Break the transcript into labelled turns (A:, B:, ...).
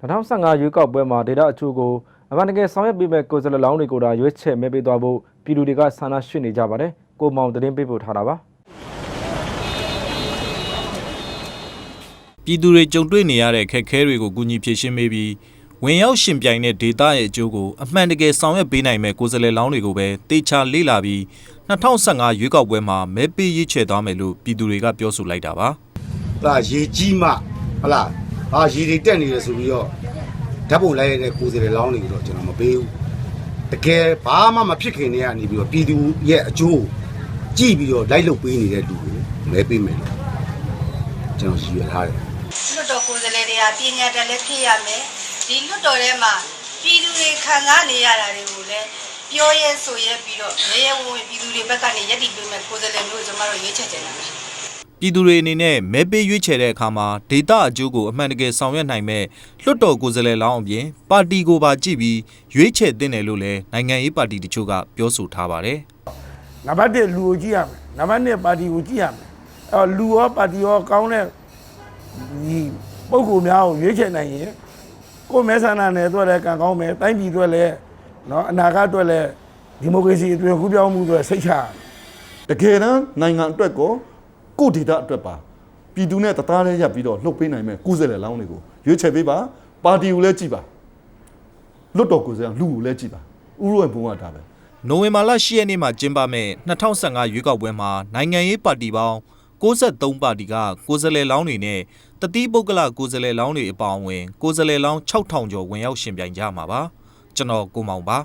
A: 2015ရွေးကောက်ပွဲမှာဒေတာအချို့ကိုအမှန်တကယ်ဆောင်ရွက်ပေးမဲ့ကိုယ်စားလှယ်လောင်းတွေကိုဒါရွေးချယ်မဲပေးသွားဖို့ပြည်သူတွေကဆန္ဒရှိနေကြပါတယ်ကိုမောင်သတင်းပေးပို့ထားတာပါ
B: ပြည်သူတွေကြုံတွေ့နေရတဲ့ခက်ခဲတွေကိုကူညီဖြေရှင်းပေးပြီးဝင်ရောက်ရှင်ပြိုင်တဲ့ဒေတာရဲ့အကျိုးကိုအမှန်တကယ်ဆောင်ရွက်ပေးနိုင်မဲ့ကိုယ်စားလှယ်လောင်းတွေကိုပဲတေချာလေ့လာပြီး2015ရွေးကောက်ပွဲမှာမဲပေးရွေးချယ်သွားမယ်လို့ပြည်သူတွေကပြောဆိုလိုက်တာပါ
C: ဟလာရေကြီးမှဟလာ အာရေတွေတက်နေတယ်ဆိုပြီးတော့ဓာတ်ပုံလိုက်ရတဲ့ကိုယ်စရလောင်းနေတော့ကျွန်တော်မပေးဘူးတကယ်ဘာမှမဖြစ်ခင်တည်းကနေပြီးတော့ပြည်သူရဲ့အကျိုးကြည့်ပြီးတော့လိုက်လုပ်ပေးနေတဲ့လူကိုမဲပေးမယ်လို့ကျွန်တော်ရည်ရွယ်ထားတယ်
D: လွတ်တော်ကိုယ်စားလှယ်တွေကပညာတတ်လည်းဖြစ်ရမယ်ဒီလွတ်တော်ထဲမှာပြည်သူတွေခံစားနေရတာတွေကိုလည်းပြောရဲဆိုရဲပြီးတော့ရဲရဲဝံ့ဝံ့ပြည်သူတွေဘက်ကနေယက်တည်ပေးမဲ့ကိုယ်စားလှယ်မျိုးကိုကျွန်တော်တို့ရွေးချယ်ချင်တာပါ
B: ပြည်သူတွေအနေနဲ့မဲပေးရွေးချယ်တဲ့အခါမှာဒေတာအကျိုးကိုအမှန်တကယ်ဆောင်ရွက်နိုင်မဲ့လွှတ်တော်ကိုယ်စားလှယ်လောင်းအပြင်ပါတီကိုပါကြည့်ပြီးရွေးချယ်တင်တယ်လို့လည်းနိုင်ငံရေးပါတီတချို့ကပြောဆိုထားပါတယ်။
E: နံပါတ်1လူကိုကြည့်ရမယ်။နံပါတ်2ပါတီကိုကြည့်ရမယ်။အဲလူရောပါတီရောကောင်းတဲ့ဒီပုဂ္ဂိုလ်များကိုရွေးချယ်နိုင်ရင်ကိုယ်မဲဆန္ဒနယ်အတွက်လည်းကံကောင်းမယ်။တိုင်းပြည်အတွက်လည်းနော်အနာဂတ်အတွက်လည်းဒီမိုကရေစီအတွင်ကူးပြောင်းမှုအတွက်စိတ်ချ
F: တကယ်တမ်းနိုင်ငံအတွက်ကို ကိုယ့်ဒေတာအတွက်ပါပြည်သူနဲ့တသားလေးရပ်ပြီးတော့လှုပ်ပေးနိုင်မဲ့ကုစလဲလောင်းတွေကိုရွေးချယ်ပေးပါပါတီကိုလည်းကြည့်ပါလွတ်တော်ကိုယ်စားလူကိုလည်းကြည့်ပါဥရောရဲ့ဘုံကဒါပဲ
B: နိုဝင်ဘာလ10ရက်နေ့မှာကျင်းပမဲ့2015ရွေးကောက်ပွဲမှာနိုင်ငံရေးပါတီပေါင်း63ပါတီကကိုယ်စားလှယ်လောင်းတွေနဲ့တတိပုဂ္ဂလကိုယ်စားလှယ်လောင်းတွေအပါအဝင်ကိုယ်စားလှယ်လောင်း6000ကျော်ဝင်ရောက်ရှင်ပြိုင်ကြမှာပါကျွန်တော်ကိုမောင်ပါ